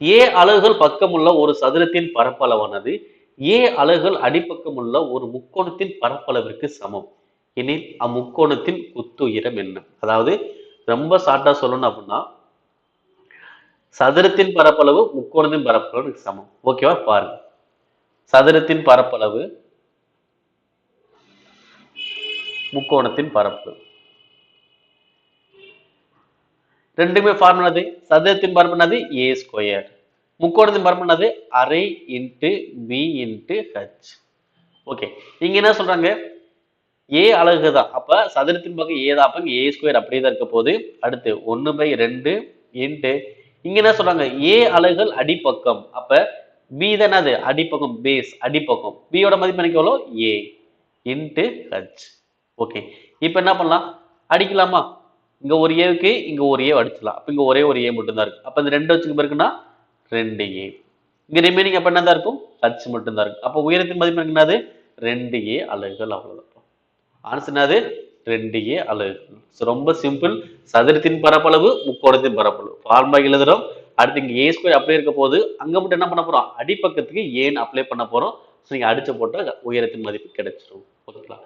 ஏ அலகுகள் பக்கமுள்ள ஒரு சதுரத்தின் பரப்பளவானது ஏ அலகுகள் அடிப்பக்கமுள்ள ஒரு முக்கோணத்தின் பரப்பளவிற்கு சமம். எனில் அம்முக்கோணத்தின் குத்து உயரம் என்ன? அதாவது ரொம்ப ஷார்ட்டா சொல்லணும் அப்படின்னா சதுரத்தின் பரப்பளவு முக்கோணத்தின் பரப்பளவுக்கு சமம். ஓகேவா பாருங்க. சதுரத்தின் பரப்பளவு முக்கோணத்தின் பரப்பு ரெண்டுமே ஃபார்முலாது சதுரத்தின் பரப்புனது ஏ ஸ்கொயர் முக்கோணத்தின் பரப்புனது அரை into B into H okay இங்க என்ன சொல்றாங்க? ஏ அழகு தான் அப்ப சதுரத்தின் பக்கம் ஏ தான். அப்ப ஏ ஸ்கொயர் அப்படியே தான் இருக்க போது அடுத்து ஒன்னு பை ரெண்டு இன்ட்டு இங்க என்ன சொல்றாங்க? ஏ அலகுகள் அடிப்பக்கம். அப்ப பி தானே அது அடிப்பக்கம் பேஸ் அடிப்பக்கம். பியோட மதிப்பு எனக்கு எவ்வளோ ஏ இன்ட்டு ஹச் ஓகே இப்போ என்ன பண்ணலாம்? அடிக்கலாமா? இங்க ஒரு ஏவுக்கு இங்க ஒரு ஏ அடிச்சிடலாம் அப்ப இங்க ஒரே ஒரு ஏ மட்டும்தான் இருக்கு. அப்ப இந்த ரெண்டு வச்சுக்கு பிறகுனா ரெண்டு ஏ இங்க ரிமைனிங் அப்ப என்னதான் இருக்கும்? ஹச் மட்டும்தான் இருக்கு. அப்ப உயரத்தின் மதிப்பு என்னது? ரெண்டு ஏ அலகுகள் அவ்வளவுதான். ஆன்சர் என்னது? ரெண்டு ஏ அலகுகள். ரொம்ப சிம்பிள் சதுரத்தின் பரப்பளவு முக்கோணத்தின் பரப்பளவு. ஃபார்முலா எழுதுறோம். அடுத்து இங்க ஏ ஸ்கொயர் அப்ளை இருக்க போது அங்க மட்டும் என்ன பண்ண போறோம்? அடிப்பக்கத்துக்கு ஏன்னு அப்ளை பண்ண போறோம். ஸோ நீங்க அடிச்ச போட்டா உயரத்தின் மதிப்பு கிடைச்சிரும். ஓகேங்களா